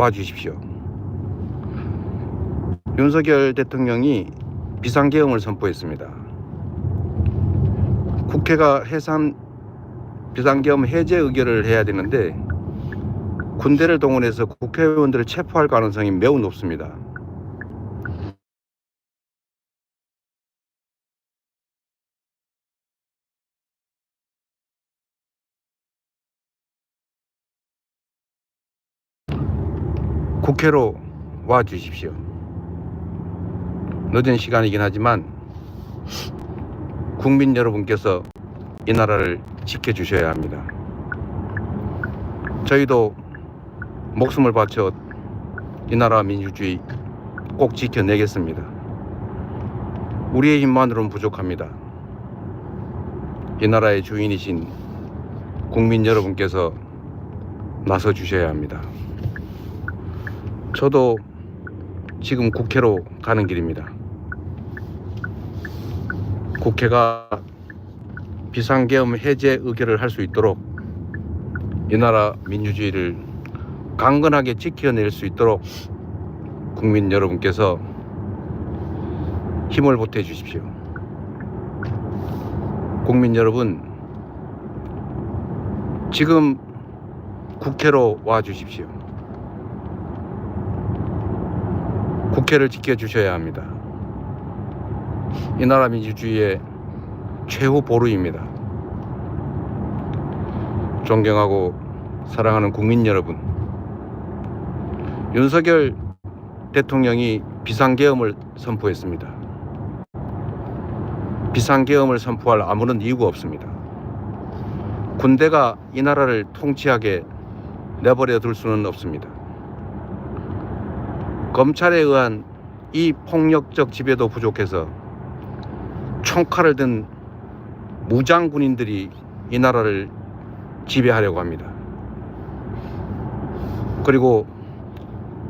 와주십시오. 윤석열 대통령이 비상계엄을 선포했습니다. 국회가 해산 비상계엄 해제 의결을 해야 되는데 군대를 동원해서 국회의원들을 체포할 가능성이 매우 높습니다. 국회로 와 주십시오. 늦은 시간이긴 하지만 국민 여러분께서 이 나라를 지켜주셔야 합니다. 저희도 목숨을 바쳐 이 나라 민주주의 꼭 지켜내겠습니다. 우리의 힘만으로는 부족합니다. 이 나라의 주인이신 국민 여러분께서 나서 주셔야 합니다. 저도 지금 국회로 가는 길입니다. 국회가 비상계엄 해제 의결을 할 수 있도록 이 나라 민주주의를 강건하게 지켜낼 수 있도록 국민 여러분께서 힘을 보태 주십시오. 국민 여러분, 지금 국회로 와 주십시오. 국회를 지켜주셔야 합니다. 이 나라 민주주의의 최후 보루입니다. 존경하고 사랑하는 국민 여러분, 윤석열 대통령이 비상계엄을 선포했습니다. 비상계엄을 선포할 아무런 이유가 없습니다. 군대가 이 나라를 통치하게 내버려 둘 수는 없습니다. 검찰에 의한 이 폭력적 지배도 부족해서 총칼을 든 무장 군인들이 이 나라를 지배하려고 합니다. 그리고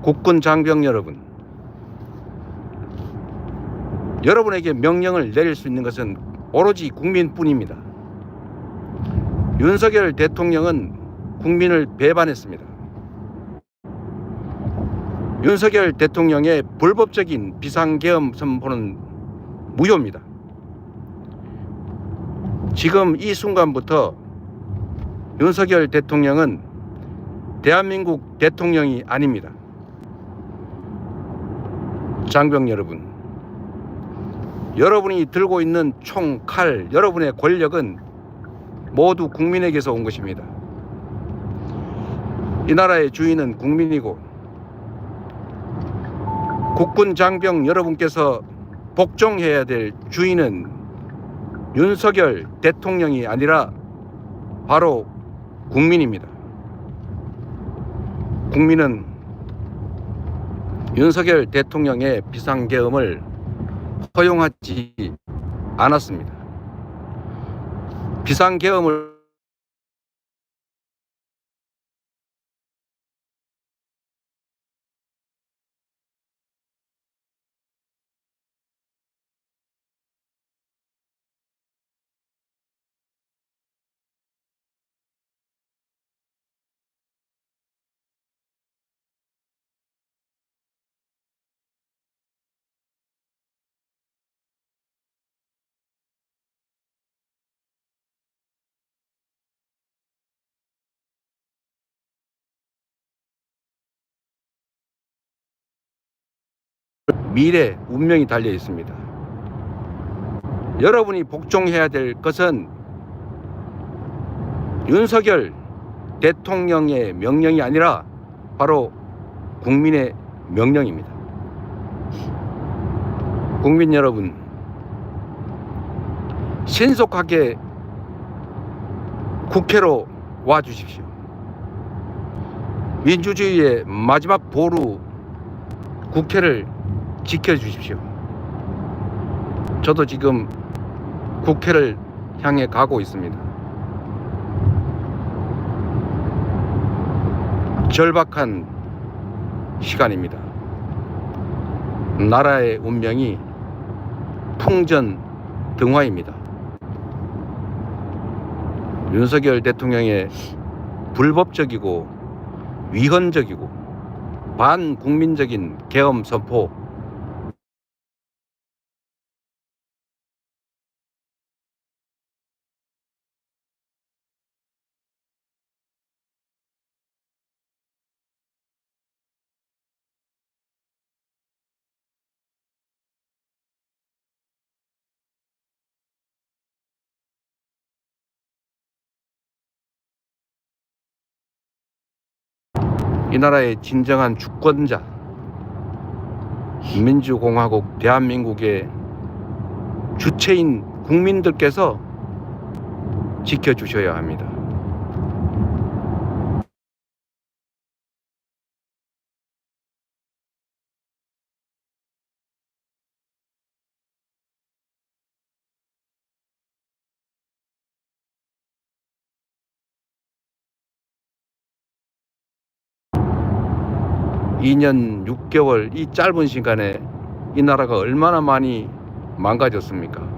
국군 장병 여러분, 여러분에게 명령을 내릴 수 있는 것은 오로지 국민뿐입니다. 윤석열 대통령은 국민을 배반했습니다. 윤석열 대통령의 불법적인 비상계엄 선포는 무효입니다. 지금 이 순간부터 윤석열 대통령은 대한민국 대통령이 아닙니다. 장병 여러분, 여러분이 들고 있는 총, 칼, 여러분의 권력은 모두 국민에게서 온 것입니다. 이 나라의 주인은 국민이고 국군 장병 여러분께서 복종해야 될 주인은 윤석열 대통령이 아니라 바로 국민입니다. 국민은 윤석열 대통령의 비상계엄을 허용하지 않았습니다. 비상계엄을 미래 운명이 달려 있습니다. 여러분이 복종해야 될 것은 윤석열 대통령의 명령이 아니라 바로 국민의 명령입니다. 국민 여러분, 신속하게 국회로 와 주십시오. 민주주의의 마지막 보루 국회를 지켜주십시오. 저도 지금 국회를 향해 가고 있습니다. 절박한 시간입니다. 나라의 운명이 풍전 등화입니다. 윤석열 대통령의 불법적이고 위헌적이고 반국민적인 계엄 선포 이 나라의 진정한 주권자 민주공화국 대한민국의 주체인 국민들께서 지켜주셔야 합니다. 이년 6개월 이 짧은 시간에 이 나라가 얼마나 많이 망가졌습니까?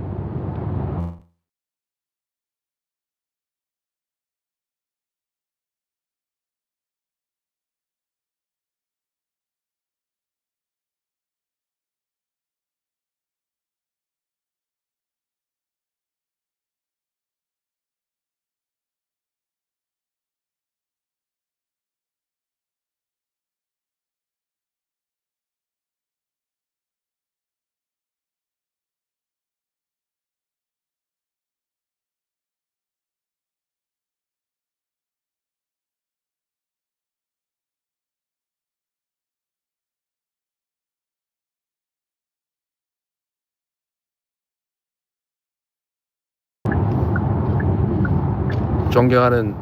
존경하는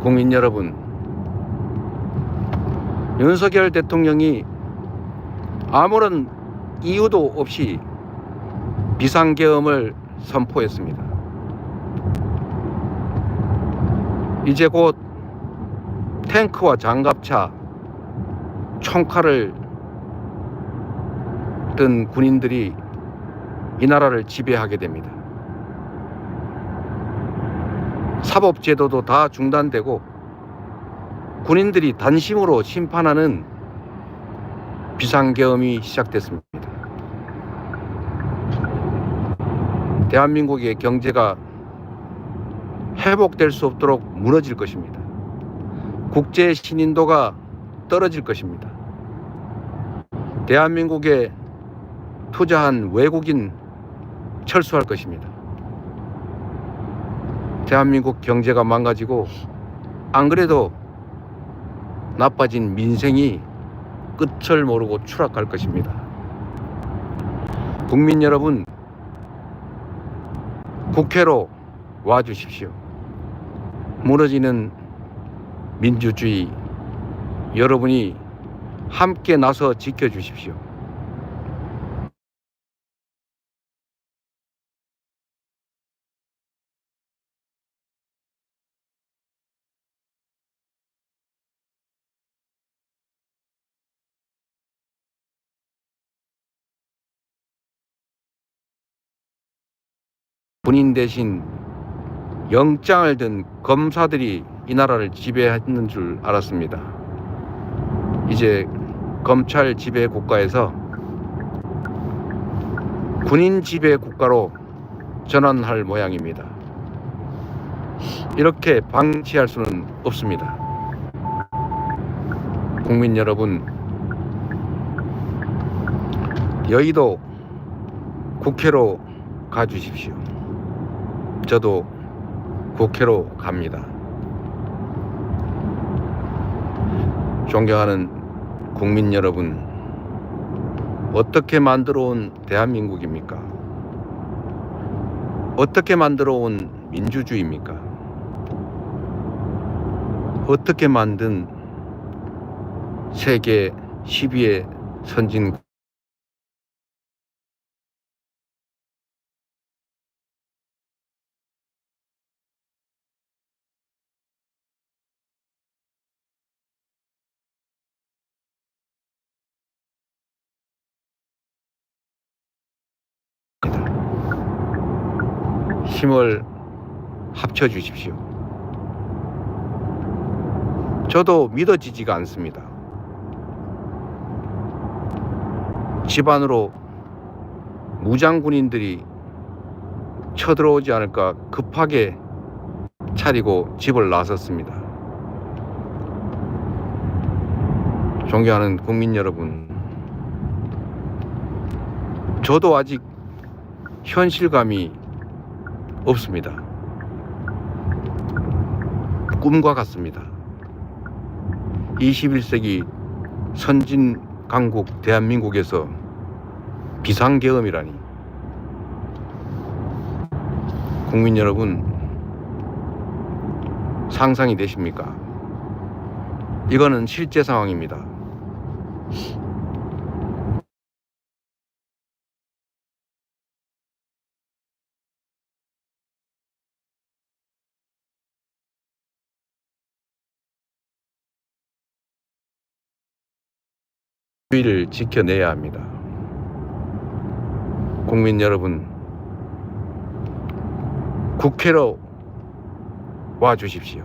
국민 여러분, 윤석열 대통령이 아무런 이유도 없이 비상계엄을 선포했습니다. 이제 곧 탱크와 장갑차, 총칼을 든 군인들이 이 나라를 지배하게 됩니다. 사법제도도 다 중단되고 군인들이 단심으로 심판하는 비상계엄이 시작됐습니다. 대한민국의 경제가 회복될 수 없도록 무너질 것입니다. 국제 신인도가 떨어질 것입니다. 대한민국에 투자한 외국인 철수할 것입니다. 대한민국 경제가 망가지고 안 그래도 나빠진 민생이 끝을 모르고 추락할 것입니다. 국민 여러분, 국회로 와 주십시오. 무너지는 민주주의 여러분이 함께 나서 지켜 주십시오. 군인 대신 영장을 든 검사들이 이 나라를 지배했는 줄 알았습니다. 이제 검찰 지배 국가에서 군인 지배 국가로 전환할 모양입니다. 이렇게 방치할 수는 없습니다. 국민 여러분, 여의도 국회로 가주십시오. 저도 국회로 갑니다. 존경하는 국민 여러분, 어떻게 만들어 온 대한민국입니까? 어떻게 만들어 온 민주주의입니까? 어떻게 만든 세계 10위의 선진 힘을 합쳐 주십시오. 저도 믿어지지가 않습니다. 집안으로 무장군인들이 쳐들어오지 않을까 급하게 차리고 집을 나섰습니다. 존경하는 국민 여러분, 저도 아직 현실감이 없습니다. 꿈과 같습니다. 21세기 선진 강국 대한민국에서 비상계엄이라니. 국민 여러분, 상상이 되십니까? 이거는 실제 상황입니다. 주의를 지켜내야 합니다. 국민 여러분, 국회로 와 주십시오.